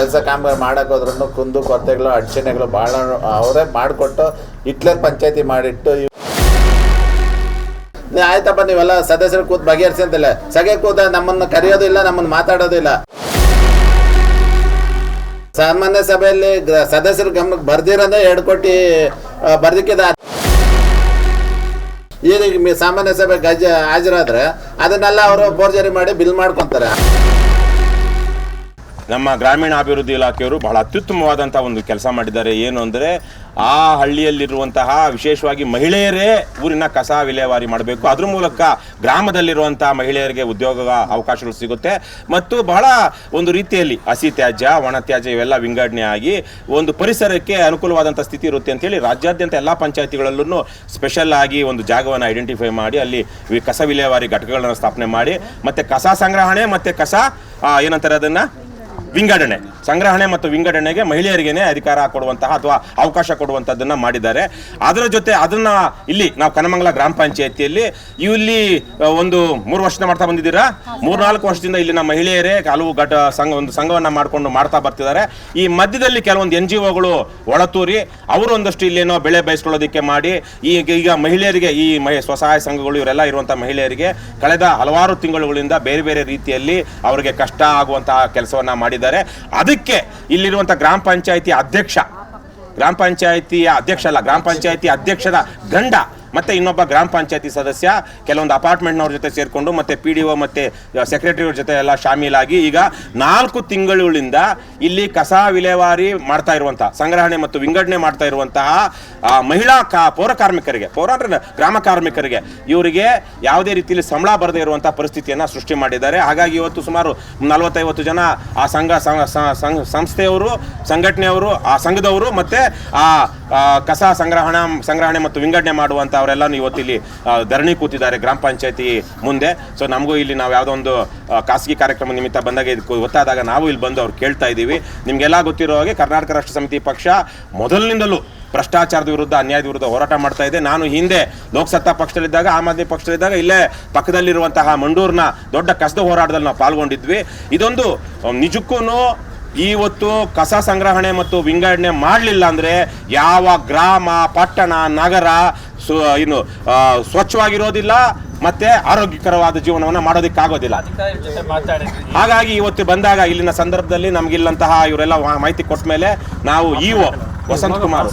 ಕೆಲಸ ಕಾಮಗಾರಿ ಮಾಡಕ್ಕೆ ಹೋದ್ರೂ ಕುಂದು ಕೊರತೆಗಳು ಅಡಚಣೆಗಳು ಭಾಳ ಅವರೇ ಮಾಡಿಕೊಟ್ಟು ಹಿಟ್ಲರ್ ಪಂಚಾಯತಿ ಮಾಡಿಟ್ಟು ಆಯ್ತಪ್ಪ, ನೀವೆಲ್ಲ ಸದಸ್ಯರು ಕೂತ್ ಬಗೆಹರಿಸಿ ಅಂತಿಲ್ಲ ಸಗೆ ಕೂತ ನಮ್ಮನ್ನು ಕರೆಯೋದಿಲ್ಲ ನಮ್ಮನ್ನು ಮಾತಾಡೋದಿಲ್ಲ ಸಾಮಾನ್ಯ ಸಭೆಯಲ್ಲಿ ಸದಸ್ಯರ ಗಮನಕ್ಕೆ ಬರ್ದಿರೋದೇ ಎರಡು ಕೋಟಿ ಬರ್ದಿಕ್ಕಿದ ಈಗ ಸಾಮಾನ್ಯ ಸಭೆ ಗಜ ಹಾಜರಾದ್ರೆ ಅದನ್ನೆಲ್ಲ ಅವರು ಬೋರ್ಜರಿ ಮಾಡಿ ಬಿಲ್ ಮಾಡ್ಕೊಂತಾರೆ. ನಮ್ಮ ಗ್ರಾಮೀಣ ಅಭಿವೃದ್ಧಿ ಇಲಾಖೆಯವರು ಬಹಳ ಅತ್ಯುತ್ತಮವಾದಂಥ ಒಂದು ಕೆಲಸ ಮಾಡಿದ್ದಾರೆ. ಏನು ಅಂದರೆ ಆ ಹಳ್ಳಿಯಲ್ಲಿರುವಂತಹ ವಿಶೇಷವಾಗಿ ಮಹಿಳೆಯರೇ ಊರಿನ ಕಸ ವಿಲೇವಾರಿ ಮಾಡಬೇಕು. ಅದ್ರ ಮೂಲಕ ಗ್ರಾಮದಲ್ಲಿರುವಂತಹ ಮಹಿಳೆಯರಿಗೆ ಉದ್ಯೋಗ ಅವಕಾಶಗಳು ಸಿಗುತ್ತೆ. ಮತ್ತು ಬಹಳ ಒಂದು ರೀತಿಯಲ್ಲಿ ಹಸಿ ತ್ಯಾಜ್ಯ, ಒಣ ತ್ಯಾಜ್ಯ ಇವೆಲ್ಲ ವಿಂಗಡಣೆ ಆಗಿ ಒಂದು ಪರಿಸರಕ್ಕೆ ಅನುಕೂಲವಾದಂಥ ಸ್ಥಿತಿ ಇರುತ್ತೆ ಅಂತೇಳಿ ರಾಜ್ಯಾದ್ಯಂತ ಎಲ್ಲ ಪಂಚಾಯತಿಗಳಲ್ಲೂ ಸ್ಪೆಷಲ್ ಆಗಿ ಒಂದು ಜಾಗವನ್ನು ಐಡೆಂಟಿಫೈ ಮಾಡಿ, ಅಲ್ಲಿ ಕಸ ವಿಲೇವಾರಿ ಘಟಕಗಳನ್ನು ಸ್ಥಾಪನೆ ಮಾಡಿ, ಮತ್ತೆ ಕಸ ಸಂಗ್ರಹಣೆ, ಮತ್ತೆ ಕಸ ಏನಂತಾರೆ ಅದನ್ನ? ವಿಂಗಡಣೆ, ಸಂಗ್ರಹಣೆ ಮತ್ತು ವಿಂಗಡಣೆಗೆ ಮಹಿಳೆಯರಿಗೇನೆ ಅಧಿಕಾರ ಕೊಡುವಂತಹ ಅಥವಾ ಅವಕಾಶ ಕೊಡುವಂತದ್ದನ್ನ ಮಾಡಿದ್ದಾರೆ. ಅದರ ಜೊತೆ ಅದನ್ನ ಇಲ್ಲಿ ನಾವು ಕನಮಂಗಲ ಗ್ರಾಮ ಪಂಚಾಯತಿಯಲ್ಲಿ ಇಲ್ಲಿ ಒಂದು ಮೂರು ವರ್ಷದಿಂದ ಮಾಡ್ತಾ ಬಂದಿದ್ದೀರಾ? ಮೂರ್ನಾಲ್ಕು ವರ್ಷದಿಂದ ಇಲ್ಲಿನ ಮಹಿಳೆಯರೇ ಹಲವು ಘಟ ಸಂಘ, ಒಂದು ಸಂಘವನ್ನ ಮಾಡ್ಕೊಂಡು ಮಾಡ್ತಾ ಬರ್ತಿದ್ದಾರೆ. ಈ ಮಧ್ಯದಲ್ಲಿ ಕೆಲವೊಂದು ಎನ್ ಜಿ ಒಗಳು ಒಳತೂರಿ, ಅವರು ಒಂದಷ್ಟು ಇಲ್ಲೇನೋ ಬೆಳೆ ಬಯಸ್ಕೊಳ್ಳೋದಕ್ಕೆ ಮಾಡಿ, ಈಗ ಈಗ ಮಹಿಳೆಯರಿಗೆ ಈ ಮಹಿ, ಸ್ವಸಹಾಯ ಸಂಘಗಳು ಇವರೆಲ್ಲ ಇರುವಂತಹ ಮಹಿಳೆಯರಿಗೆ ಕಳೆದ ಹಲವಾರು ತಿಂಗಳುಗಳಿಂದ ಬೇರೆ ಬೇರೆ ರೀತಿಯಲ್ಲಿ ಅವರಿಗೆ ಕಷ್ಟ ಆಗುವಂತಹ ಕೆಲಸವನ್ನ ಮಾಡಿದ್ದಾರೆ. ಅದಕ್ಕೆ ಇಲ್ಲಿರುವಂತಹ ಗ್ರಾಮ ಪಂಚಾಯತಿ ಅಧ್ಯಕ್ಷ ಗ್ರಾಮ ಪಂಚಾಯತಿಯ ಅಧ್ಯಕ್ಷ ಅಲ್ಲ ಗ್ರಾಮ ಪಂಚಾಯತಿ ಅಧ್ಯಕ್ಷದ ಗಂಡ ಮತ್ತೆ ಇನ್ನೊಬ್ಬ ಗ್ರಾಮ ಪಂಚಾಯತಿ ಸದಸ್ಯ ಕೆಲವೊಂದು ಅಪಾರ್ಟ್ಮೆಂಟ್ನವ್ರ ಜೊತೆ ಸೇರಿಕೊಂಡು ಮತ್ತೆ ಪಿ ಡಿ ಒ ಮತ್ತೆ ಸೆಕ್ರೆಟರಿ ಅವ್ರ ಜೊತೆ ಎಲ್ಲ ಶಾಮೀಲಾಗಿ ಈಗ ನಾಲ್ಕು ತಿಂಗಳುಗಳಿಂದ ಇಲ್ಲಿ ಕಸ ವಿಲೇವಾರಿ ಮಾಡ್ತಾ ಇರುವಂತಹ ಸಂಗ್ರಹಣೆ ಮತ್ತು ವಿಂಗಡಣೆ ಮಾಡ್ತಾ ಇರುವಂತಹ ಮಹಿಳಾ ಕಾ ಪೌರ ಕಾರ್ಮಿಕರಿಗೆ ಪೌರ ಅಂದ್ರೆ ಗ್ರಾಮ ಕಾರ್ಮಿಕರಿಗೆ ಇವರಿಗೆ ಯಾವುದೇ ರೀತಿಯಲ್ಲಿ ಸಂಬಳ ಬರದೇ ಇರುವಂತಹ ಪರಿಸ್ಥಿತಿಯನ್ನ ಸೃಷ್ಟಿ ಮಾಡಿದ್ದಾರೆ. ಹಾಗಾಗಿ ಇವತ್ತು ಸುಮಾರು ನಲವತ್ತೈವತ್ತು ಜನ ಆ ಸಂಘ ಸಂಸ್ಥೆಯವರು ಸಂಘಟನೆಯವರು ಆ ಸಂಘದವರು ಮತ್ತೆ ಆ, ಕಸ ಸಂಗ್ರಹಣ, ಸಂಗ್ರಹಣೆ ಮತ್ತು ವಿಂಗಡಣೆ ಮಾಡುವಂತ ಅವರೆಲ್ಲನೂ ಇವತ್ತಿಲ್ಲಿ ಧರಣಿ ಕೂತಿದ್ದಾರೆ ಗ್ರಾಮ ಪಂಚಾಯತಿ ಮುಂದೆ. ಸೊ ನಮಗೂ ಇಲ್ಲಿ ನಾವು ಯಾವುದೋ ಒಂದು ಖಾಸಗಿ ಕಾರ್ಯಕ್ರಮ ನಿಮಿತ್ತ ಬಂದಾಗ ಇದಕ್ಕೆ ಗೊತ್ತಾದಾಗ ನಾವು ಇಲ್ಲಿ ಬಂದು ಅವ್ರು ಕೇಳ್ತಾ ಇದ್ದೀವಿ. ನಿಮಗೆಲ್ಲ ಗೊತ್ತಿರೋ ಹಾಗೆ ಕರ್ನಾಟಕ ರಾಷ್ಟ್ರ ಸಮಿತಿ ಪಕ್ಷ ಮೊದಲಿನಿಂದಲೂ ಭ್ರಷ್ಟಾಚಾರದ ವಿರುದ್ಧ, ಅನ್ಯಾಯದ ವಿರುದ್ಧ ಹೋರಾಟ ಮಾಡ್ತಾ ಇದೆ. ನಾನು ಹಿಂದೆ ಲೋಕಸತ್ತಾ ಪಕ್ಷದಲ್ಲಿದ್ದಾಗ, ಆಮ್ ಆದ್ಮಿ ಪಕ್ಷದಲ್ಲಿದ್ದಾಗ ಇಲ್ಲೇ ಪಕ್ಕದಲ್ಲಿರುವಂತಹ ಮಂಡೂರಿನ ದೊಡ್ಡ ಕಸದ ಹೋರಾಟದಲ್ಲಿ ನಾವು ಪಾಲ್ಗೊಂಡಿದ್ವಿ. ಇದೊಂದು ನಿಜಕ್ಕೂ ಇವತ್ತು ಕಸ ಸಂಗ್ರಹಣೆ ಮತ್ತು ವಿಂಗಡಣೆ ಮಾಡಲಿಲ್ಲ ಅಂದ್ರೆ ಯಾವ ಗ್ರಾಮ, ಪಟ್ಟಣ, ನಗರ ಸು ಇನ್ನು ಸ್ವಚ್ಛವಾಗಿರೋದಿಲ್ಲ ಮತ್ತೆ ಆರೋಗ್ಯಕರವಾದ ಜೀವನವನ್ನು ಮಾಡೋದಕ್ಕಾಗೋದಿಲ್ಲ. ಹಾಗಾಗಿ ಇವತ್ತು ಬಂದಾಗ ಇಲ್ಲಿನ ಸಂದರ್ಭದಲ್ಲಿ ನಮಗಿಲ್ಲಂತಹ ಇವರೆಲ್ಲ ಮಾಹಿತಿ ಕೊಟ್ಟ ಮೇಲೆ ನಾವು ಇಒ ವಸಂತ್ ಕುಮಾರ್.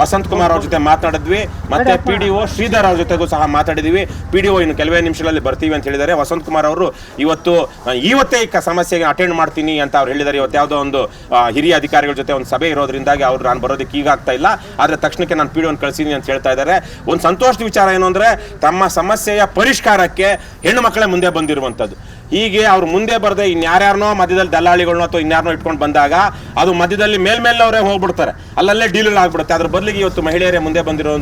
ವಸಂತ್ ಕುಮಾರ್. ಅವ್ರ ಜೊತೆ ಮಾತಾಡಿದ್ವಿ ಮತ್ತೆ ಪಿ ಡಿ ಒ ಶ್ರೀಧರ್ ಅವ್ರ ಜೊತೆಗೂ ಸಹ ಮಾತಾಡಿದ್ವಿ. ಪಿ ಡಿ ಒ ಇನ್ನು ಕೆಲವೇ ನಿಮಿಷಗಳಲ್ಲಿ ಬರ್ತೀವಿ ಅಂತ ಹೇಳಿದ್ದಾರೆ. ವಸಂತ್ ಕುಮಾರ್ ಅವರು ಇವತ್ತು ಇವತ್ತೇ ಈ ಸಮಸ್ಯೆಗೆ ಅಟೆಂಡ್ ಮಾಡ್ತೀನಿ ಅಂತ ಅವ್ರು ಹೇಳಿದ್ದಾರೆ. ಇವತ್ತು ಯಾವುದೋ ಒಂದು ಹಿರಿಯ ಅಧಿಕಾರಿಗಳ ಜೊತೆ ಒಂದು ಸಭೆ ಇರೋದ್ರಿಂದಾಗಿ ಅವ್ರು ನಾನು ಬರೋದಕ್ಕೆ ಈಗ ಆಗ್ತಾ ಇಲ್ಲ. ಆದರೆ ತಕ್ಷಣಕ್ಕೆ ನಾನು ಪಿ ಡಿ ಕಳಿಸಿದ್ದೀನಿ ಅಂತ ಹೇಳ್ತಾ ಇದ್ದಾರೆ. ಒಂದು ಸಂತೋಷದ ವಿಚಾರ ಏನು ಅಂದರೆ ತಮ್ಮ ಸಮಸ್ಯೆಯ ಪರಿಷ್ಕಾರಕ್ಕೆ ಹೆಣ್ಣು ಮಕ್ಕಳೇ ಮುಂದೆ ಬಂದಿರುವಂಥದ್ದು. ಹೀಗೆ ಅವ್ರು ಮುಂದೆ ಬರದೆ ಇನ್ಯಾರ್ಯಾರನೋ ಮಧ್ಯದಲ್ಲಿ ದಲ್ಲಾಳಿಗಳನ್ನೋ ಅಥವಾ ಇನ್ಯಾರನೋ ಇಟ್ಕೊಂಡು ಬಂದಾಗ ಅದು ಮಧ್ಯದಲ್ಲಿ ಮೇಲ್ಮೇಲವರೇ ಹೋಗ್ಬಿಡ್ತಾರೆ. ಅಲ್ಲಲ್ಲೇ ಡೀಲ್ ಆಗ್ಬಿಡುತ್ತೆ. ಅದ್ರ ಬದಲಿಗೆ ಇವತ್ತು ಮಹಿಳೆಯರೇ ಮುಂದೆ ಬಂದಿರೋ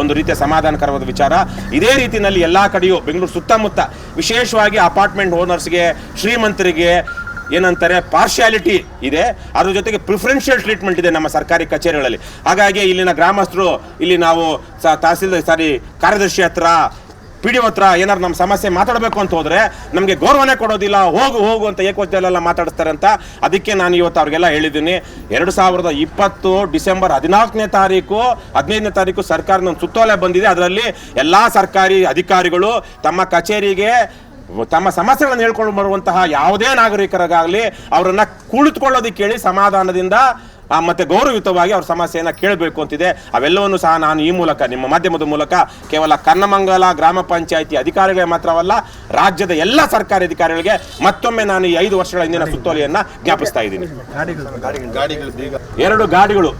ಒಂದು ರೀತಿಯ ಸಮಾಧಾನಕರವಾದ ವಿಚಾರ. ಇದೇ ರೀತಿಯಲ್ಲಿ ಎಲ್ಲ ಕಡೆಯೂ ಬೆಂಗಳೂರು ಸುತ್ತಮುತ್ತ ವಿಶೇಷವಾಗಿ ಅಪಾರ್ಟ್ಮೆಂಟ್ ಓನರ್ಸ್ಗೆ ಶ್ರೀಮಂತರಿಗೆ ಏನಂತಾರೆ ಪಾರ್ಶಿಯಾಲಿಟಿ ಇದೆ. ಅದ್ರ ಜೊತೆಗೆ ಪ್ರಿಫರೆನ್ಷಿಯಲ್ ಟ್ರೀಟ್ಮೆಂಟ್ ಇದೆ ನಮ್ಮ ಸರ್ಕಾರಿ ಕಚೇರಿಗಳಲ್ಲಿ. ಹಾಗಾಗಿ ಇಲ್ಲಿನ ಗ್ರಾಮಸ್ಥರು, ಇಲ್ಲಿ ನಾವು ತಹಸೀಲ್ದಾರ್ ಸಾರಿ ಕಾರ್ಯದರ್ಶಿ ಹತ್ರ ಪಿ ಡಿ ಹತ್ರ ಏನಾದ್ರು ನಮ್ಮ ಸಮಸ್ಯೆ ಮಾತಾಡಬೇಕು ಅಂತ ಹೋದ್ರೆ ನಮಗೆ ಗೌರವನೇ ಕೊಡೋದಿಲ್ಲ, ಹೋಗು ಹೋಗು ಅಂತ ಏಕವಚನದಲ್ಲೆಲ್ಲ ಮಾತಾಡಿಸ್ತಾರೆ ಅಂತ ಅದಕ್ಕೆ ನಾನು ಇವತ್ತು ಅವ್ರಿಗೆಲ್ಲ ಹೇಳಿದ್ದೀನಿ. ಎರಡು ಸಾವಿರದ ಇಪ್ಪತ್ತು ಡಿಸೆಂಬರ್ ಹದಿನಾಲ್ಕನೇ ತಾರೀಕು, ಹದಿನೈದನೇ ತಾರೀಕು ಸರ್ಕಾರದ ಒಂದು ಸುತ್ತೋಲೆ ಬಂದಿದೆ. ಅದರಲ್ಲಿ ಎಲ್ಲ ಸರ್ಕಾರಿ ಅಧಿಕಾರಿಗಳು ತಮ್ಮ ಕಚೇರಿಗೆ ತಮ್ಮ ಸಮಸ್ಯೆಗಳನ್ನು ಹೇಳ್ಕೊಂಡು ಬರುವಂತಹ ಯಾವುದೇ ನಾಗರಿಕರಿಗಾಗಲಿ ಅವರನ್ನು ಕುಳಿತುಕೊಳ್ಳೋದಕ್ಕೆ ಹೇಳಿ ಸಮಾಧಾನದಿಂದ ಮತ್ತೆ ಗೌರವಯುತವಾಗಿ ಅವ್ರ ಸಮಸ್ಯೆಯನ್ನು ಕೇಳಬೇಕು ಅಂತಿದೆ. ಅವೆಲ್ಲವನ್ನು ಸಹ ನಾನು ಈ ಮೂಲಕ ನಿಮ್ಮ ಮಾಧ್ಯಮದ ಮೂಲಕ ಕೇವಲ ಕನ್ನಮಂಗಲ ಗ್ರಾಮ ಪಂಚಾಯಿತಿ ಅಧಿಕಾರಿಗಳಿಗೆ ಮಾತ್ರವಲ್ಲ ರಾಜ್ಯದ ಎಲ್ಲ ಸರ್ಕಾರಿ ಅಧಿಕಾರಿಗಳಿಗೆ ಮತ್ತೊಮ್ಮೆ ನಾನು ಈ ಐದು ವರ್ಷಗಳ ಹಿಂದಿನ ಸುತ್ತೋಲೆಯನ್ನ ಜ್ಞಾಪಿಸ್ತಾ ಇದ್ದೀನಿ. ಎರಡು ಗಾಡಿಗಳು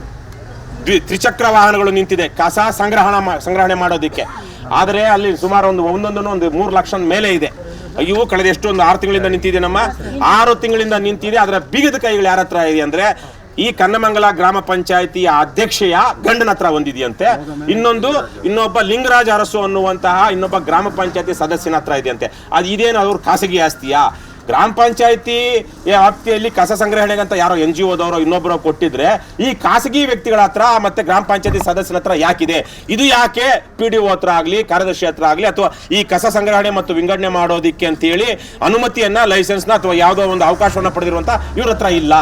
ದ್ವಿ ತ್ರಿಚಕ್ರ ವಾಹನಗಳು ನಿಂತಿದೆ. ಕಸ ಸಂಗ್ರಹಣ ಮಾ- ಸಂಗ್ರಹಣೆ ಮಾಡೋದಕ್ಕೆ. ಆದರೆ ಅಲ್ಲಿ ಸುಮಾರು ಒಂದು ಒಂದೊಂದನ್ನು ಒಂದು ಮೂರು ಲಕ್ಷ ಮೇಲೆ ಇದೆ. ಅಯ್ಯೋ ಕಳೆದ ಎಷ್ಟು ಒಂದು ಆರು ತಿಂಗಳಿಂದ ನಿಂತಿದೆ ನಮ್ಮ. ಆರು ತಿಂಗಳಿಂದ ನಿಂತಿದೆ ಅದರ ಬಿಗಿದ ಕೈಗಳು ಯಾರ ಹತ್ರ ಇದೆ ಅಂದ್ರೆ ಈ ಕನ್ನಮಂಗಲ ಗ್ರಾಮ ಪಂಚಾಯಿತಿಯ ಅಧ್ಯಕ್ಷೆಯ ಗಂಡನ ಹತ್ರ ಒಂದಿದೆಯಂತೆ. ಇನ್ನೊಂದು, ಇನ್ನೊಬ್ಬ ಲಿಂಗರಾಜ ಅರಸು ಅನ್ನುವಂತಹ ಇನ್ನೊಬ್ಬ ಗ್ರಾಮ ಪಂಚಾಯತಿ ಸದಸ್ಯನ ಹತ್ರ ಇದೆಯಂತೆ. ಅದು ಇದೇನು ಅವ್ರ ಖಾಸಗಿ ಆಸ್ತಿಯಾ? ಗ್ರಾಮ ಪಂಚಾಯತಿ ವ್ಯಾಪ್ತಿಯಲ್ಲಿ ಕಸ ಸಂಗ್ರಹಣೆಗಂತ ಯಾರೋ ಎನ್ ಜಿ ಒದವರು ಇನ್ನೊಬ್ಬರು ಕೊಟ್ಟಿದ್ರೆ, ಈ ಖಾಸಗಿ ವ್ಯಕ್ತಿಗಳ ಹತ್ರ ಮತ್ತೆ ಗ್ರಾಮ ಪಂಚಾಯತಿ ಸದಸ್ಯನ ಹತ್ರ ಯಾಕಿದೆ? ಇದು ಯಾಕೆ ಪಿ ಡಿ ಒ ಹತ್ರ ಆಗಲಿ, ಕಾರ್ಯದರ್ಶಿ ಹತ್ರ ಆಗಲಿ, ಅಥವಾ ಈ ಕಸ ಸಂಗ್ರಹಣೆ ಮತ್ತು ವಿಂಗಡಣೆ ಮಾಡೋದಿಕ್ಕೆ ಅಂತೇಳಿ ಅನುಮತಿಯನ್ನ, ಲೈಸೆನ್ಸ್ನ ಅಥವಾ ಯಾವುದೋ ಒಂದು ಅವಕಾಶವನ್ನ ಪಡೆದಿರುವಂತ ಇವ್ರ ಹತ್ರ ಇಲ್ಲ.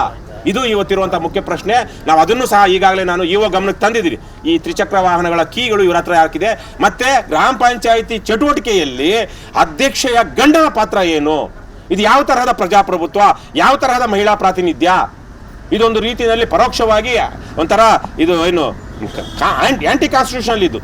ಇದು ಇವತ್ತಿರುವಂಥ ಮುಖ್ಯ ಪ್ರಶ್ನೆ. ನಾವು ಅದನ್ನು ಸಹ ಈಗಾಗಲೇ ನಾನು ಇವ ಗಮನಕ್ಕೆ ತಂದಿದ್ದೀನಿ. ಈ ತ್ರಿಚಕ್ರ ವಾಹನಗಳ ಕೀಗಳು ಇವರ ಹತ್ರ ಹಾಕಿದೆ ಮತ್ತೆ ಗ್ರಾಮ ಪಂಚಾಯಿತಿ ಚಟುವಟಿಕೆಯಲ್ಲಿ ಅಧ್ಯಕ್ಷೆಯ ಗಂಡನ ಪಾತ್ರ ಏನು? ಇದು ಯಾವ ತರಹದ ಪ್ರಜಾಪ್ರಭುತ್ವ? ಯಾವ ತರಹದ ಮಹಿಳಾ ಪ್ರಾತಿನಿಧ್ಯ? ಇದೊಂದು ರೀತಿಯಲ್ಲಿ ಪರೋಕ್ಷವಾಗಿ ಒಂಥರ ಇದು ಏನು ಆಂಟಿ ಕಾನ್ಸ್ಟಿಟ್ಯೂಷನಲ್ ಇದು.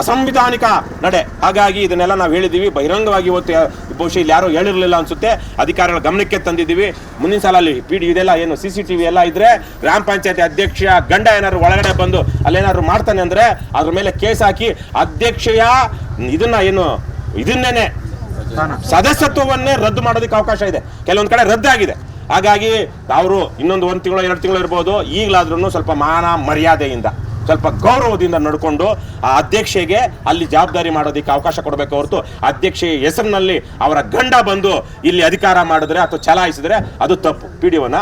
ಅಸಂವಿಧಾನಿಕ ನಡೆ. ಹಾಗಾಗಿ ಇದನ್ನೆಲ್ಲ ನಾವು ಹೇಳಿದ್ದೀವಿ ಬಹಿರಂಗವಾಗಿ ಇವತ್ತು ಬಹುಶಃ ಇಲ್ಲಿ ಯಾರೋ ಹೇಳಿರಲಿಲ್ಲ ಅನ್ಸುತ್ತೆ. ಅಧಿಕಾರಿಗಳ ಗಮನಕ್ಕೆ ತಂದಿದ್ದೀವಿ ಮುಂದಿನ ಸಲ ಅಲ್ಲಿ ಪಿ ಡಿ ಇದೆಲ್ಲ ಏನು ಸಿ ಸಿ ಟಿ ವಿ ಎಲ್ಲ ಇದ್ರೆ ಗ್ರಾಮ ಪಂಚಾಯತಿ ಅಧ್ಯಕ್ಷ ಗಂಡ ಏನಾದ್ರು ಒಳಗಡೆ ಬಂದು ಅಲ್ಲೇನಾದ್ರು ಮಾಡ್ತಾನೆ ಅಂದ್ರೆ ಅದ್ರ ಮೇಲೆ ಕೇಸ್ ಹಾಕಿ ಅಧ್ಯಕ್ಷೆಯ ಇದನ್ನ ಏನು ಇದನ್ನೇನೆ ಸದಸ್ಯತ್ವವನ್ನೇ ರದ್ದು ಮಾಡೋದಕ್ಕೆ ಅವಕಾಶ ಇದೆ. ಕೆಲವೊಂದು ಕಡೆ ರದ್ದಾಗಿದೆ ಹಾಗಾಗಿ ಅವರು ಇನ್ನೊಂದು ಒಂದು ತಿಂಗಳು, ಎರಡು ತಿಂಗಳು ಇರ್ಬೋದು. ಈಗಲಾದ್ರೂ ಸ್ವಲ್ಪ ಮಾನ ಮರ್ಯಾದೆಯಿಂದ. ಸ್ವಲ್ಪ ಗೌರವದಿಂದ ನಡ್ಕೊಂಡು ಆ ಅಧ್ಯಕ್ಷೆಗೆ ಅಲ್ಲಿ ಜವಾಬ್ದಾರಿ ಮಾಡೋದಕ್ಕೆ ಅವಕಾಶ ಕೊಡಬೇಕು ಹೊರತು ಅಧ್ಯಕ್ಷೆ ಹೆಸರಿನಲ್ಲಿ ಅವರ ಗಂಡ ಬಂದು ಇಲ್ಲಿ ಅಧಿಕಾರ ಮಾಡಿದ್ರೆ ಅಥವಾ ಚಲಾಯಿಸಿದ್ರೆ ಅದು ತಪ್ಪು. P D ಒನ